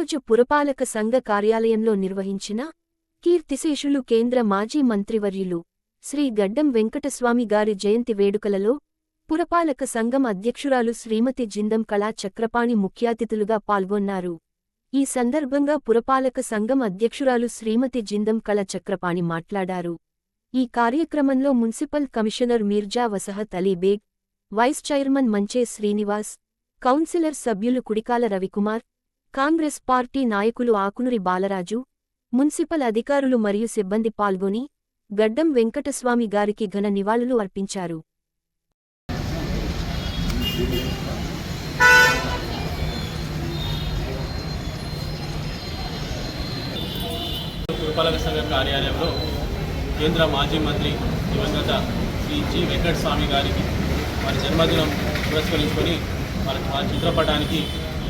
ఈరోజు పురపాలక సంఘ కార్యాలయంలో నిర్వహించిన కీర్తిశేషులు కేంద్ర మాజీ మంత్రివర్యులు శ్రీ గడ్డం వెంకటస్వామి గారి జయంతి వేడుకలలో పురపాలక సంఘం అధ్యక్షురాలు శ్రీమతి జిందం కళా చక్రపాణి ముఖ్యాతిథులుగా పాల్గొన్నారు. ఈ సందర్భంగా పురపాలక సంఘం అధ్యక్షురాలు శ్రీమతి జిందం కళ చక్రపాణి మాట్లాడారు. ఈ కార్యక్రమంలో municipal commissioner Mirza Vasahat Alibeg vice chairman Manche Srinivas councillor సభ్యులు కుడికాల రవికుమార్ కాంగ్రెస్ పార్టీ నాయకులు ఆకునురి బాలరాజు మున్సిపల్ అధికారులు మరియు సిబ్బంది పాల్గొని గడ్డం వెంకటస్వామి గారికి ఘన నివాళులు అర్పించారు. పురపాలక సంఘ కార్యాలయంలో కేంద్ర మాజీ మంత్రి దివంగత శ్రీ జి వెంకటస్వామి గారికి వారి జన్మదినం పురస్కరించుకొని వారి చిత్రపటానికి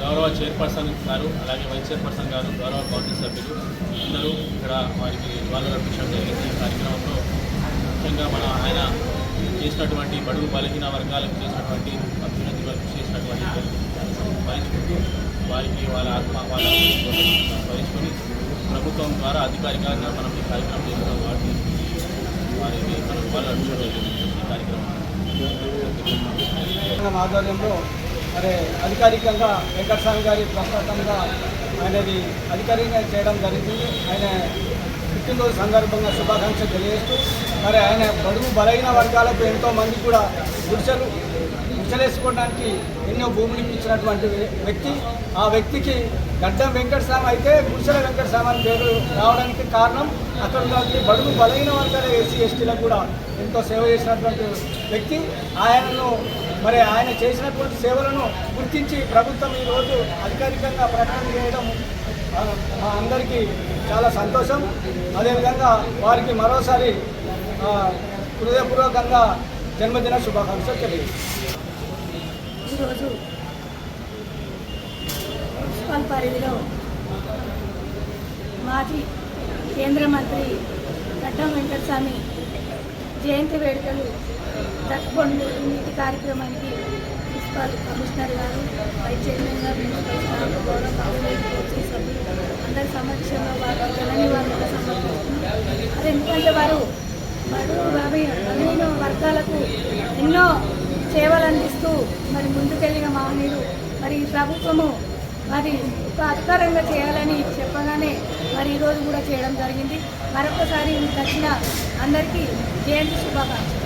గౌరవ చైర్పర్సన్ గారు అలాగే వైస్ చైర్పర్సన్ గారు గౌరవ కౌన్సిల్ సభ్యులు అందరూ ఇక్కడ వారికి వాళ్ళు అర్పించడం జరిగింది. ఈ కార్యక్రమంలో ముఖ్యంగా మన ఆయన చేసినటువంటి బడుగు బలహీన వర్గాలకు చేసినటువంటి అభ్యున్నతి వరకు చేసినటువంటి స్మరించుకుంటూ వారికి వాళ్ళ ఆత్మ వాళ్ళ స్మరించుకొని ప్రభుత్వం ద్వారా అధికారికంగా మనం ఈ కార్యక్రమం చేస్తున్నాం కాబట్టి వారికి మనం వాళ్ళు అర్పించడం ఈ కార్యక్రమం ఆధ్వర్యంలో మరి అధికారికంగా వెంకటస్వామి గారి ప్రస్తుతంగా ఆయనది అధికారికంగా చేయడం జరిగింది. ఆయన పుట్టినరోజు సందర్భంగా శుభాకాంక్షలు తెలియజేస్తూ మరి ఆయన బడుగు బలైన వర్గాలకు ఎంతో మంది కూడా పురుషులు గుడిసెలేసుకోవడానికి ఎన్నో భూములు ఇచ్చినటువంటి వ్యక్తి. ఆ వ్యక్తికి గడ్డం వెంకటస్వామి అయితే గుడిసెల వెంకటస్వామి అని పేరు రావడానికి కారణం. అక్కడ బడుగు బలైన వర్గాల ఎస్సీ ఎస్టీలకు కూడా ఎంతో సేవ చేసినటువంటి వ్యక్తి. ఆయనను మరి ఆయన చేసినటువంటి సేవలను గుర్తించి ప్రభుత్వం ఈరోజు అధికారికంగా ప్రకటన చేయడం మా అందరికీ చాలా సంతోషం. అదేవిధంగా వారికి మరోసారి హృదయపూర్వకంగా జన్మదిన శుభాకాంక్షలు తెలియజేస్తాను ఈరోజు మున్సిపల్ పరిధిలో మాజీ కేంద్ర మంత్రి గడ్డం వెంకటస్వామి జయంతి వేడుకలు జరుపుకోండి నీటి కార్యక్రమానికి మున్సిపల్ కమిషనర్ గారు వైస్ చైర్మన్ గారు మున్సిపల్ స్టాఫ్ గౌరవ కౌన్సిలర్ సభ్యులు అందరి సమక్షంలో వారు జనని వారు సమర్పిస్తున్నారు ఎందుకంటే వారు బడు బలహీన వర్గాలకు ఎన్నో సేవలందిస్తూ మరి ముందుకెళ్ళిన మహనీయుడు మరి ఈ ప్రభుత్వము మరి ఒక అధికారంగా చేయాలని చెప్పగానే మరి ఈరోజు కూడా చేయడం జరిగింది. మరొకసారి దక్షిణ అందరికీ జయంతి శుభాకాంక్షలు.